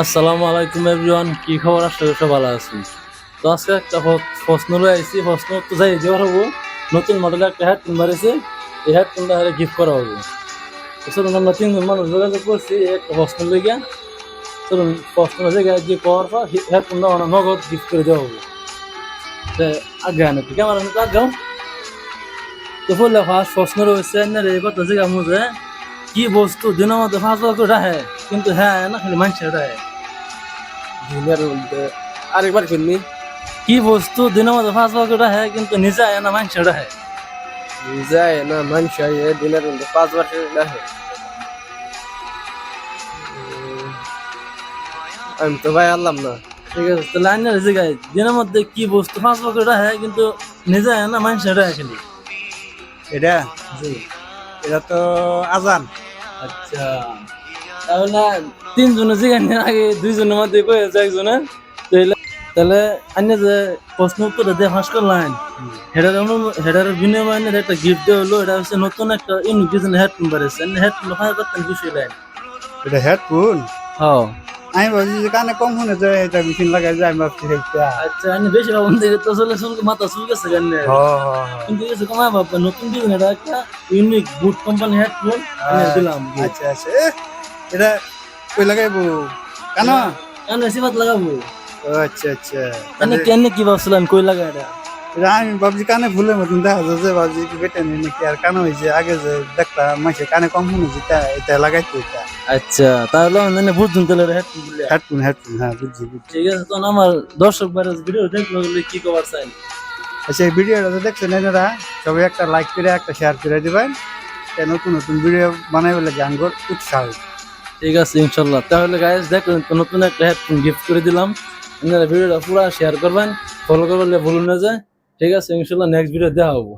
আসসালামু আলাইকুম এভরিওয়ান কি খবর? আসলে সব ভালো আছি তো আজকে একটা প্রশ্ন লয়ে আইছি। প্রশ্ন তো যাই দেওয়ার হব নতুন মডেলের একটা হেডফোন বাড়িছে এই হেডফোনটা হারে গিফট করা হব। তো চলুন, আমরা মানুষ যোগাযোগ করছি। একটা প্রশ্ন লেগে চলুন, প্রশ্ন জায়গায় যে পাওয়ার পর হেডফোনটা আমরা নগদ গিফট করে দেওয়া হব। তো আগে আনে ক্যামেরা আগাও তো বললে, ফার্স্ট প্রশ্ন রয়েছে না রে কথা জায়গা মুঝে কি বস্তু দিনের মধ্যে পাঁচ বছর রাহে কিন্তু হ্যাঁ না খালি মানুষের রাহে দিনের মধ্যে আরেকবার শুননি কি বস্তু দিনের মধ্যে পাঁচ বছর রাহে কিন্তু নিজে আয় না মানুষের রাহে যায় না মানুষ দিনের মধ্যে পাঁচ বছর দেখে আমি তো ভাই আনলাম না। ঠিক আছে তাহলে আইনের জায়গায় দিনের মধ্যে কি বস্তু পাঁচ বছর রাহে কিন্তু নিজে আয় না মানুষের রাহে খালি। এটা জি এটা তো আজান। আচ্ছা। তাহলে তিনজনের যেখানে আগে দুইজনের মধ্যে তাহলে তাহলে আইনে যে প্রশ্ন উত্তর দিয়ে ফাঁস করলেন হেডার হেডার বিনিময়ে একটা গিফট দেওয়া হলো এটা হচ্ছে নতুন একটা ইউনিক ডিজাইন হেডফোন বাড়িয়েছে হেডফোন ফাঁস করতেন বিষয় লাইন এটা হেডফোন? হ্যাঁ। আমি ভাবছি যে কানে কম শুনে যায় এটা মেশিন লাগাই যায় আমি ভাবছি আচ্ছা আমি বেশি ভাবুন দেখে তো আসলে চুল মাথা চুল গেছে কেন। কিন্তু কিছু কমায় ভাববেন নতুন ডিজাইন এটা একটা ইউনিক বুট কোম্পানি হেডফোন দিলাম। আচ্ছা আচ্ছা। এটা কই লাগাইবো? কেন? কেন সিমাত লাগাবো। আচ্ছা আচ্ছা। এনে কেন কি ভাবছিলেন? কই লাগা এটা? আমি ভাবছি কানে ভুলের মতন দেখা যাচ্ছে ভাবছি বেটে নেই নাকি? আর কানে হয়েছে আগে যে দেখতাম মাসে কানে কম শুনেছি তা এটা লাগাইতো এটা। আচ্ছা তাহলে আমি বুঝুন তাহলে হেডফোন হেডফোন হ্যাঁ বুঝছি ঠিক আছে তখন আমার দর্শক বাইরে ভিডিও দেখল বলে কি কভার চাই? আচ্ছা এই ভিডিওটা তো দেখছেন এনারা সবাই একটা লাইক করে একটা শেয়ার করে দিবেন। নতুন নতুন ভিডিও বানাই বলে গাঙ্গর উৎসাহ। ঠিক আছে ইনশাল্লাহ। তাহলে গাইজ দেখুন নতুন একটা হেডফোন গিফট করে দিলাম। আপনারা ভিডিওটা পুরো শেয়ার করবেন ফলো করলে ভুলুন না যায় ঠিক আছে ইনশাল্লাহ নেক্সট ভিডিও দেওয়া হব